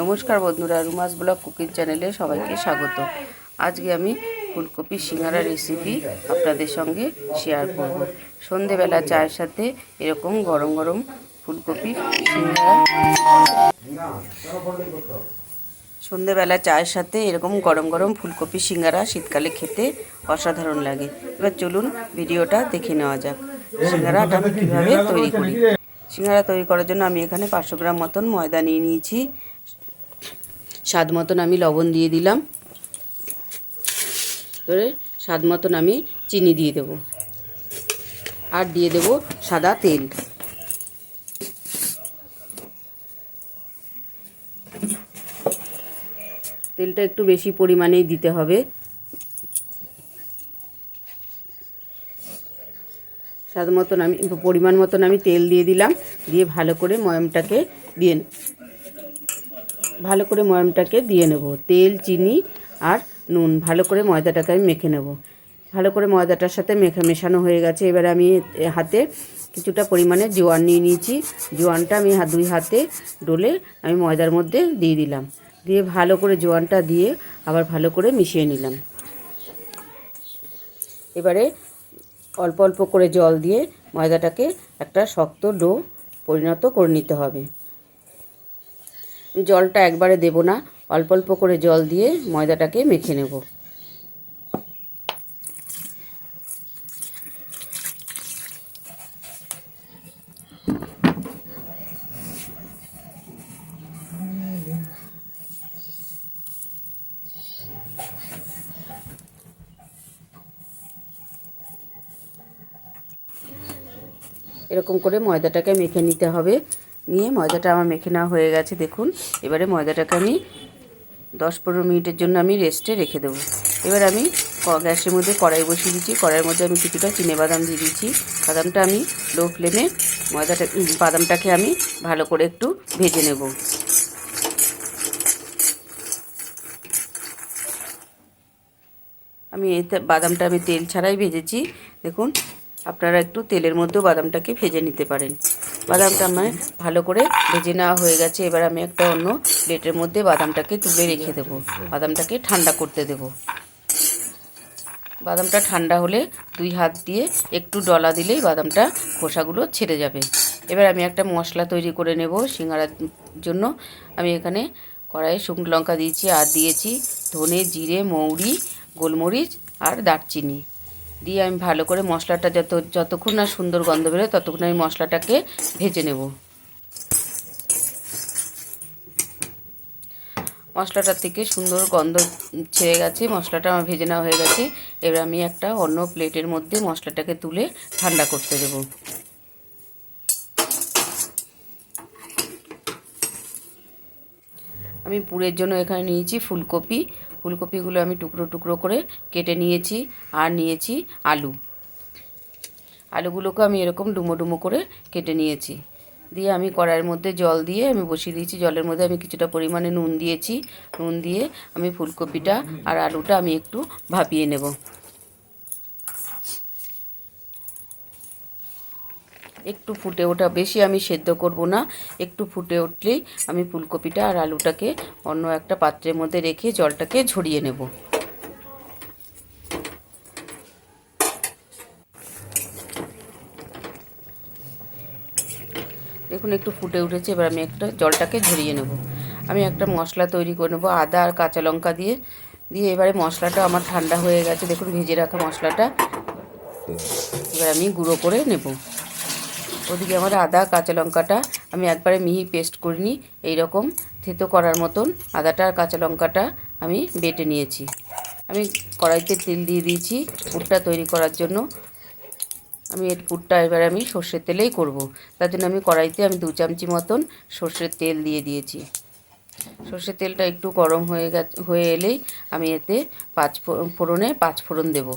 নমস্কার বন্ধুরা, রুমাস blog cooking চ্যানেলে সবাইকে স্বাগত। আজকে আমি ফুলকপি সিঙ্গারা রেসিপি আপনাদের সঙ্গে শেয়ার করব। সন্ধেবেলা চায়ের সাথে এরকম গরম গরম ফুলকপি সিঙ্গারা। সন্ধেবেলা চায়ের সাথে এরকম গরম গরম ফুলকপি সিঙ্গারা শীতকালে খেতে অসাধারণ লাগে। এবার চলুন ভিডিওটা দেখে নেওয়া যাক, সিঙ্গারাটা আমি কীভাবে তৈরি করি। সিঙ্গারা তৈরি করার জন্য আমি এখানে পাঁচশো গ্রাম মতন ময়দা নিয়ে নিয়েছি। স্বাদ মতন আমি লবণ দিয়ে দিলাম। এবারে স্বাদ মতন আমি চিনি দিয়ে দেব। আর দিয়ে দেব সাদা তেল। তেলটা একটু বেশি পরিমাণেই দিতে হবে। স্বাদ মতন আমি, পরিমাণ মতন আমি তেল দিয়ে দিলাম। দিয়ে ভালো করে ময়মটাকে দিয়ে ভালো করে ময়মটাকে দিয়ে নেব। তেল, চিনি আর নুন, ভালো করে ময়দাটাকে আমি মেখে নেব। ভালো করে ময়দাটার সাথে মেখে মেশানো হয়ে গেছে। এবার আমি হাতে কিছুটা পরিমাণে জোয়ান নিয়ে নিয়েছি। জোয়ানটা আমি দুই হাতে ডলে আমি ময়দার মধ্যে দিয়ে দিলাম। দিয়ে ভালো করে জোয়ানটা দিয়ে আবার ভালো করে মিশিয়ে নিলাম। এবারে অল্প অল্প করে জল দিয়ে ময়দাটাকে একটা শক্ত ডো পরিণত করে নিতে হবে। জলটা একবারে দেব না। অল্প অল্প করে জল দিয়ে ময়দাটাকে মেখে নেব। এরকম করে ময়দাটাকে মেখে নিতে হবে। নিয়ে ময়দাটা আমার মেখে নেওয়া হয়ে গেছে, দেখুন। এবারে ময়দাটাকে আমি দশ পনেরো মিনিটের জন্য আমি রেস্টে রেখে দেবো। এবার আমি গ্যাসের মধ্যে কড়াই বসিয়ে দিচ্ছি। কড়াইয়ের মধ্যে আমি কিছুটা চিনে বাদাম দিয়ে দিচ্ছি। বাদামটা আমি লো ফ্লেমে ময়দাটা বাদামটাকে আমি ভালো করে একটু ভেজে নেব। আমি এতে বাদামটা আমি তেল ছাড়াই ভেজেছি। দেখুন, আপনারা একটু তেলের মধ্যেও বাদামটাকে ভেজে নিতে পারেন। বাদামটা আমার ভালো করে ভেজে নেওয়া হয়ে গেছে। এবার আমি একটা অন্য প্লেটের মধ্যে বাদামটাকে তুলে রেখে দেবো। বাদামটাকে ঠান্ডা করতে দেব। বাদামটা ঠান্ডা হলে দুই হাত দিয়ে একটু ডলা দিলেই বাদামটা খোসাগুলো ছেড়ে যাবে। এবার আমি একটা মশলা তৈরি করে নেব সিঙ্গারার জন্য। আমি এখানে কড়াইয়ে শুকনো লঙ্কা দিয়েছি আর দিয়েছি ধনে, জিরে, মৌরি, গোলমরিচ আর দারচিনি। দিয়ে আমি ভালো করে মশলাটা যত, যতক্ষণ না সুন্দর গন্ধ বেরোয় ততক্ষণ আমি মশলাটাকে ভেজে নেব। মশলাটার থেকে সুন্দর গন্ধ ছেড়ে গেছে, মশলাটা আমার ভেজে নেওয়া হয়ে গেছে। এবার আমি একটা অন্য প্লেটের মধ্যে মশলাটাকে তুলে ঠান্ডা করতে দেবো। আমি পুরের জন্য এখানে নিয়েছি ফুলকপি ফুলকপিগুলো আমি টুকরো টুকরো করে কেটে নিয়েছি আর নিয়েছি আলু। আলুগুলোকে আমি এরকম ডুমো ডুমো করে কেটে নিয়েছি। দিয়ে আমি কড়াইয়ের মধ্যে জল দিয়ে আমি বসিয়ে দিয়েছি। জলের মধ্যে আমি কিছুটা পরিমাণে নুন দিয়েছি। নুন দিয়ে আমি ফুলকপিটা আর আলুটা আমি একটু ভাপিয়ে নেব। একটু ফুটে ওঠা বেশি আমি সেদ্ধ করব না, একটু ফুটে উঠলেই আমি ফুলকপিটা আর আলুটাকে অন্য একটা পাত্রের মধ্যে রেখে জলটাকে ঝরিয়ে নেব। দেখুন একটু ফুটে উঠেছে, এবার আমি একটা জলটাকে ঝরিয়ে নেব। আমি একটা মশলা তৈরি করে নেব, আদা আর কাঁচা লঙ্কা দিয়ে দিয়ে এবারে মশলাটা আমার ঠান্ডা হয়ে গেছে, দেখুন ভেজে রাখা মশলাটা। এবার আমি গুঁড়ো করে নেব। ওদিকে আমার আদা, কাঁচা লঙ্কাটা আমি একবারে মিহি পেস্ট করিনি এইরকম থেতো করার মতন আদাটা আর কাঁচা লঙ্কাটা আমি বেটে নিয়েছি। আমি কড়াইতে তেল দিয়ে দিয়েছি পুরটা তৈরি করার জন্য। আমি এর পুরটা এবার আমি সর্ষের তেলেই করব। তার জন্য আমি কড়াইতে আমি দু চামচি মতন সর্ষের তেল দিয়ে দিয়েছি। সর্ষের তেলটা একটু গরম হয়ে গেছে, হয়ে এলেই আমি এতে পাঁচ ফোড়নে পাঁচ ফোড়ন দেবো।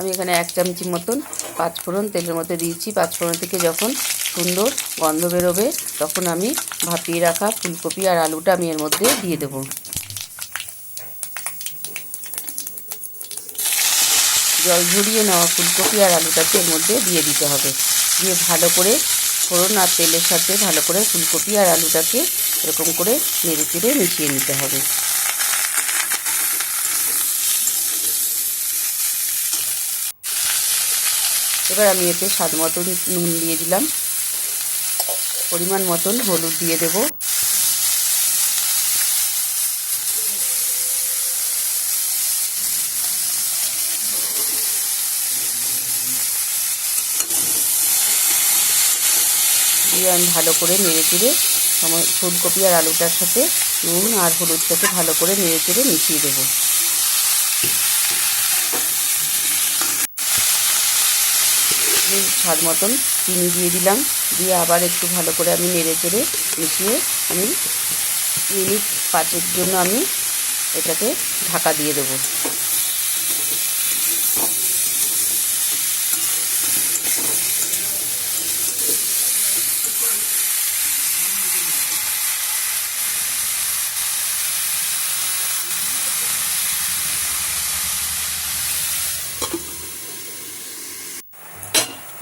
আমি এখানে এক চামচি মতন পাঁচফোড়ন তেলের মধ্যে দিয়েছি। পাঁচফোড়ন থেকে যখন সুন্দর গন্ধ বেরোবে, তখন আমি ভাপিয়ে রাখা ফুলকপি আর আলুটা আমি এর মধ্যে দিয়ে দেবো। জল ঝরিয়ে নেওয়া ফুলকপি আর আলুটাকে এর মধ্যে দিয়ে দিতে হবে। দিয়ে ভালো করে ফোড়ন আর তেলের সাথে ভালো করে ফুলকপি আর আলুটাকে এরকম করে নেড়ে চেড়ে মিশিয়ে নিতে হবে। এবার আমি এতে স্বাদ মতন নুন দিয়ে দিলাম। পরিমাণ মতন হলুদ দিয়ে দেব। দিয়ে আমি ভালো করে নেড়ে চেড়ে সময় ফুলকপি আর আলুটার সাথে নুন আর হলুদটাকে ভালো করে নেড়ে চেড়ে মিশিয়ে দেবো। আমি স্বাদ মতন চিনি দিয়ে দিলাম। দিয়ে আবার একটু ভালো করে আমি নেড়ে চেড়ে মিশিয়ে আমি মিনিট পাঁচের জন্য আমি এটাকে ঢাকা দিয়ে দেবো।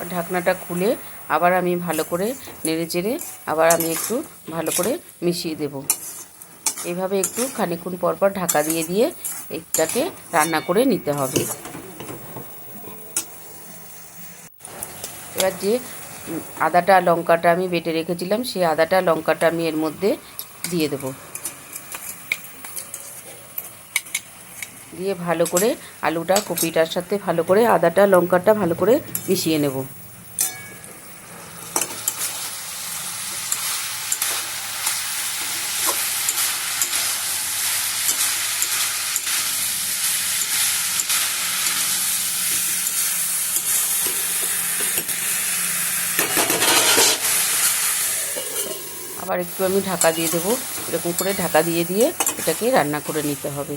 ঢাকনাটা খুলে আবার আমি ভালো করে নেড়ে চেড়ে আবার আমি একটু ভালো করে মিশিয়ে দেব। এইভাবে একটু খানিক্ষণ পর পর ঢাকা দিয়ে দিয়ে এটাকে রান্না করে নিতে হবে। এবার যে আদাটা, লঙ্কাটা আমি বেটে রেখেছিলাম, সেই আদাটা, লঙ্কাটা আমি এর মধ্যে দিয়ে দেব। দিয়ে ভালো করে আলুটা, কপিটার সাথে ভালো করে আদাটা, লঙ্কাটা ভালো করে মিশিয়ে নেব। আবার একটু আমি ঢাকা দিয়ে দেবো। এরকম করে ঢাকা দিয়ে দিয়ে এটাকে রান্না করে নিতে হবে।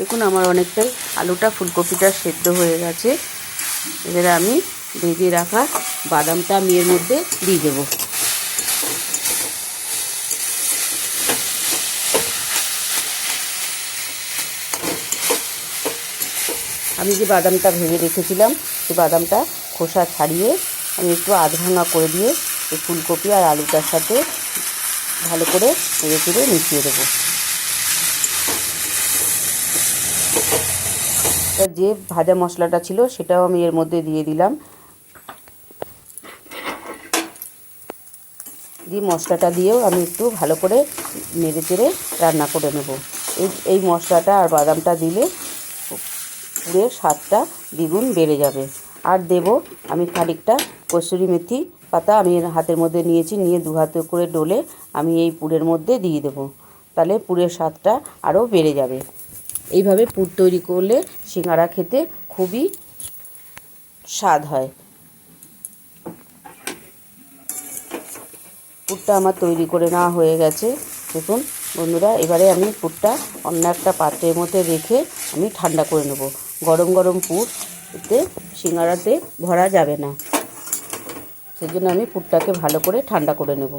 দেখুন, আমার অনেকটাই আলুটা ফুলকপিটা সেদ্ধ হয়ে গেছে। এবারে আমি ভেজে রাখা বাদামটা আমি এর মধ্যে দিয়ে দেবো। আমি যে বাদামটা ভেজে রেখেছিলাম, সেই বাদামটা খোসা ছাড়িয়ে আমি একটু আধ ভাঙা করে দিয়ে ফুলকপি আর আলুটার সাথে ভালো করে নেড়ে চেড়ে মিশিয়ে দেবো। যে ভাজা মশলাটা ছিল সেটাও আমি এর মধ্যে দিয়ে দিলাম। দিয়ে মশলাটা দিয়েও আমি একটু ভালো করে নেড়ে চেড়ে রান্না করে নেব। এই এই মশলাটা আর বাদামটা দিলে পুরের স্বাদটা দ্বিগুণ বেড়ে যাবে। আর দেব আমি খানিকটা কসুরি মেথি পাতা আমি হাতের মধ্যে নিয়েছি, নিয়ে দু হাতে করে ডলে আমি এই পুরের মধ্যে দিয়ে দেব। তাহলে পুরের স্বাদটা আরও বেড়ে যাবে। এইভাবে পুর তৈরি করলে সিঙ্গারা খেতে খুবই স্বাদ হয়। পুরটা আমার তৈরি করে নেওয়া হয়ে গেছে। দেখুন, বন্ধুরা, এবারে আমি পুরটা অন্য একটা পাত্রের মধ্যে রেখে আমি ঠান্ডা করে নেব। গরম গরম পুর, এতে সিঙ্গারাতে ভরা যাবে না। সেজন্য আমি পুরটাকে ভালো করে ঠান্ডা করে নেব।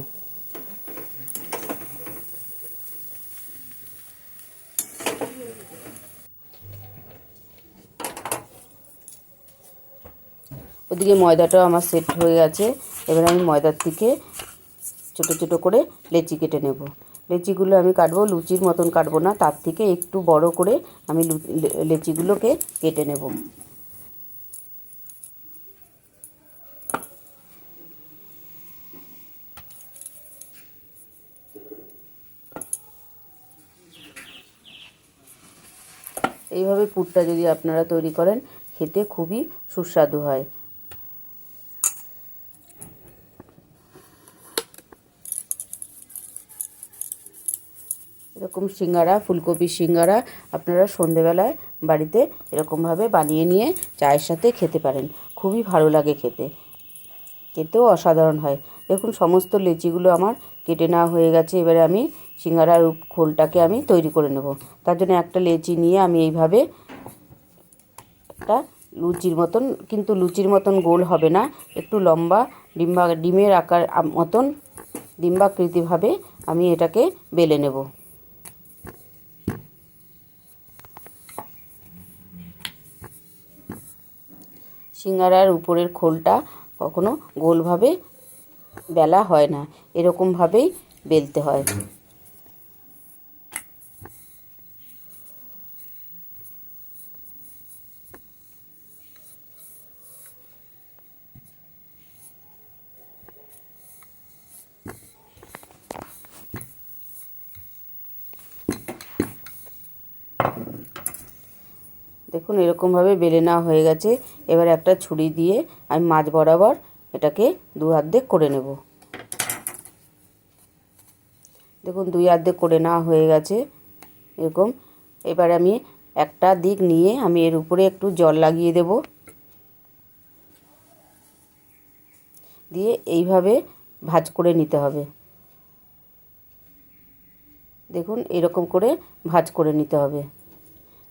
ওদিকে ময়দাটাও আমার সেট হয়ে গেছে। এবার আমি ময়দার থেকে ছোটো ছোটো করে লেচি কেটে নেব। লেচিগুলো আমি কাটবো, লুচির মতন কাটবো না, তার থেকে একটু বড় করে আমি লেচিগুলোকে কেটে নেব। এইভাবে পুরটা যদি আপনারা তৈরি করেন, খেতে খুবই সুস্বাদু হয়। এরকম সিঙ্গারা, ফুলকপি সিঙ্গারা আপনারা সন্ধেবেলায় বাড়িতে এরকমভাবে বানিয়ে নিয়ে চায়ের সাথে খেতে পারেন। খুবই ভালো লাগে খেতে। খেতেও অসাধারণ হয়। দেখুন, সমস্ত লেচিগুলো আমার কেটে নেওয়া হয়ে গেছে। এবারে আমি সিঙ্গারার খোলটাকে আমি তৈরি করে নেব। তার জন্য একটা লেচি নিয়ে আমি এইভাবে একটা লুচির মতন, কিন্তু লুচির মতন গোল হবে না। একটু লম্বা ডিম্বা, ডিমের আকার মতন ডিম্বাকৃতিভাবে আমি এটাকে বেলে নেব। সিঙ্গারার উপরের খোলটা কখনো গোলভাবে বেলা হয় না। এরকমভাবেই বেলতে হয়। দেখুন, এরকমভাবে বেলে নেওয়া হয়ে গেছে। এবার একটা ছুরি দিয়ে আমি মাছ বরাবর এটাকে দু অর্ধেক করে নেব। দেখুন, দুই অর্ধেক করে নেওয়া হয়ে গেছে এরকম। এবার আমি একটা দিক নিয়ে আমি এর উপরে একটু জল লাগিয়ে দেব। দিয়ে এইভাবে ভাজ করে নিতে হবে। দেখুন, এরকম করে ভাজ করে নিতে হবে।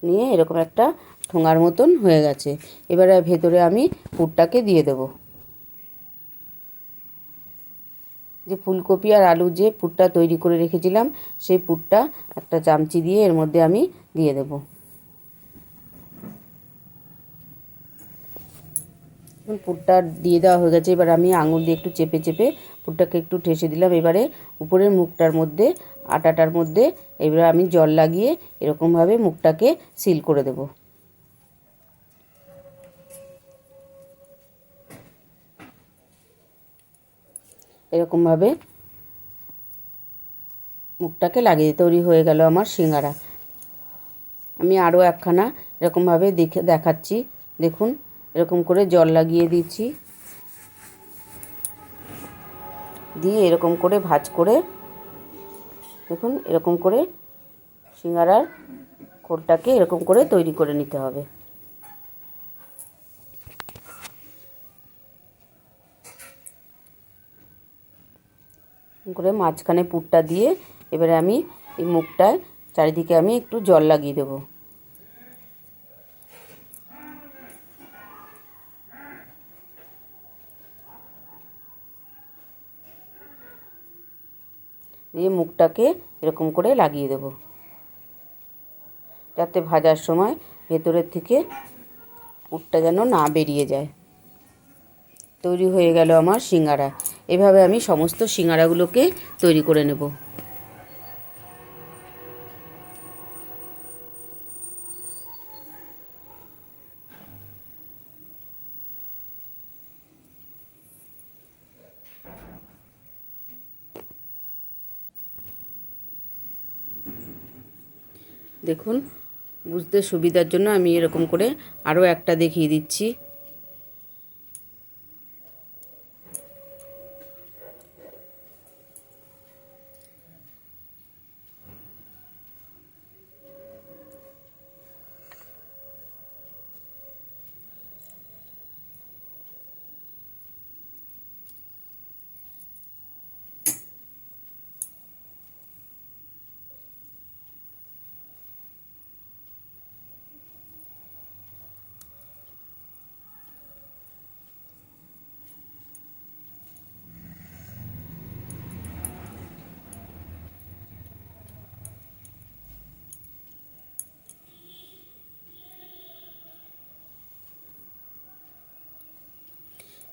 নিয়ে এরকম একটা ঠোঙার মতন হয়ে গেছে। এবারে ভেতরে আমি পুরটাকে দিয়ে দেব। যে ফুলকপি আর আলু যে পুরটা তৈরি করে রেখেছিলাম, সেই পুরটা একটা চামচি দিয়ে এর মধ্যে আমি দিয়ে দেব। পুরটা দিয়ে দেওয়া হয়ে গেছে। এবার আমি আঙুল দিয়ে একটু চেপে চেপে পুরটাকে একটু ঠেসে দিলাম। এবারে উপরের মুখটার মধ্যে, আটাটার মধ্যে এবারে আমি জল লাগিয়ে এরকমভাবে মুখটাকে সিল করে দেব। এরকমভাবে মুখটাকে লাগিয়ে তৈরি হয়ে গেল আমার সিঙ্গারা। আমি আরও একখানা এরকমভাবে দেখে দেখাচ্ছি। দেখুন, এরকম করে জল লাগিয়ে দিচ্ছি। দিয়ে এরকম করে ভাজ করে, দেখুন, এরকম করে সিঙ্গারার খোলটাকে এরকম করে তৈরি করে নিতে হবে। করে মাঝখানে পুরটা দিয়ে এবারে আমি এই মুখটায় চারিদিকে আমি একটু জল লাগিয়ে দেবো। দিয়ে মুখটাকে এরকম করে লাগিয়ে দেব। যাতে ভাজার সময় ভেতরের থেকে পুরটা যেন না বেরিয়ে যায়। তৈরি হয়ে গেল আমার সিঙ্গারা। এভাবে আমি সমস্ত সিঙ্গারাগুলোকে তৈরি করে নেব। দেখুন, বুঝতে সুবিধার জন্য আমি এরকম করে আরও একটা দেখিয়ে দিচ্ছি।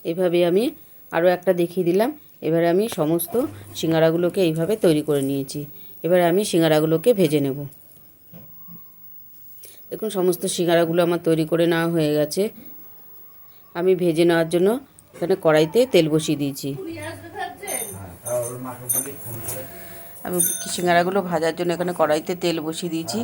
এভাবে আমি আরও একটা দেখিয়ে দিলাম। এবারে আমি সমস্ত সিঙ্গারাগুলোকে এইভাবে তৈরি করে নিয়েছি। এবারে আমি সিঙ্গারাগুলোকে ভেজে নেব। দেখুন, সমস্ত সিঙ্গারাগুলো আমার তৈরি করে নেওয়া হয়ে গেছে। আমি ভেজে নেওয়ার জন্য এখানে কড়াইতে তেল বসিয়ে দিয়েছি। আমি সিঙ্গারাগুলো ভাজার জন্য এখানে কড়াইতে তেল বসিয়ে দিয়েছি।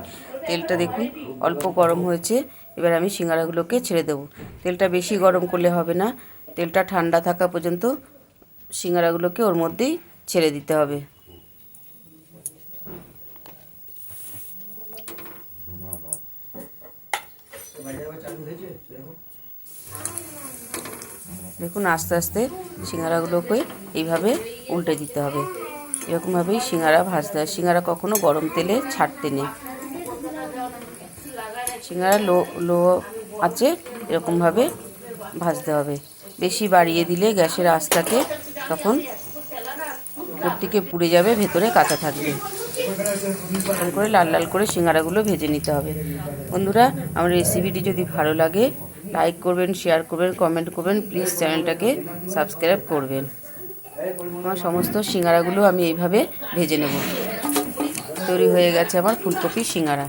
তেলটা দেখুন, অল্প গরম হয়েছে। এবার আমি সিঙ্গারাগুলোকে ছেড়ে দেবো। তেলটা বেশি গরম করলে হবে না। তেলটা ঠান্ডা থাকা পর্যন্ত সিঙ্গারাগুলোকে ওর মধ্যেই ছেড়ে দিতে হবে। দেখুন, আস্তে আস্তে সিঙ্গারাগুলোকে এইভাবে উল্টে দিতে হবে। এরকমভাবেই সিঙ্গারা ভাজতে হয়। সিঙ্গারা কখনো গরম তেলে ছাড়তে নেই। সিঙ্গারা লো লো আছে এরকমভাবে ভাজতে হবে। বেশি বাড়িয়ে দিলে গ্যাসের আঁচটাকে তখন উপর দিকে পুড়ে যাবে, ভেতরে কাঁচা থাকবে। এরকম করে লাল লাল করে সিঙ্গারাগুলো ভেজে নিতে হবে। বন্ধুরা, আমার রেসিপিটি যদি ভালো লাগে লাইক করবেন শেয়ার করবেন কমেন্ট করবেন প্লিজ চ্যানেলটাকে সাবস্ক্রাইব করবেন। আমার সমস্ত সিঙ্গারাগুলো আমি এইভাবে ভেজে নেব। তৈরি হয়ে গেছে আমার ফুলকপি সিঙ্গারা।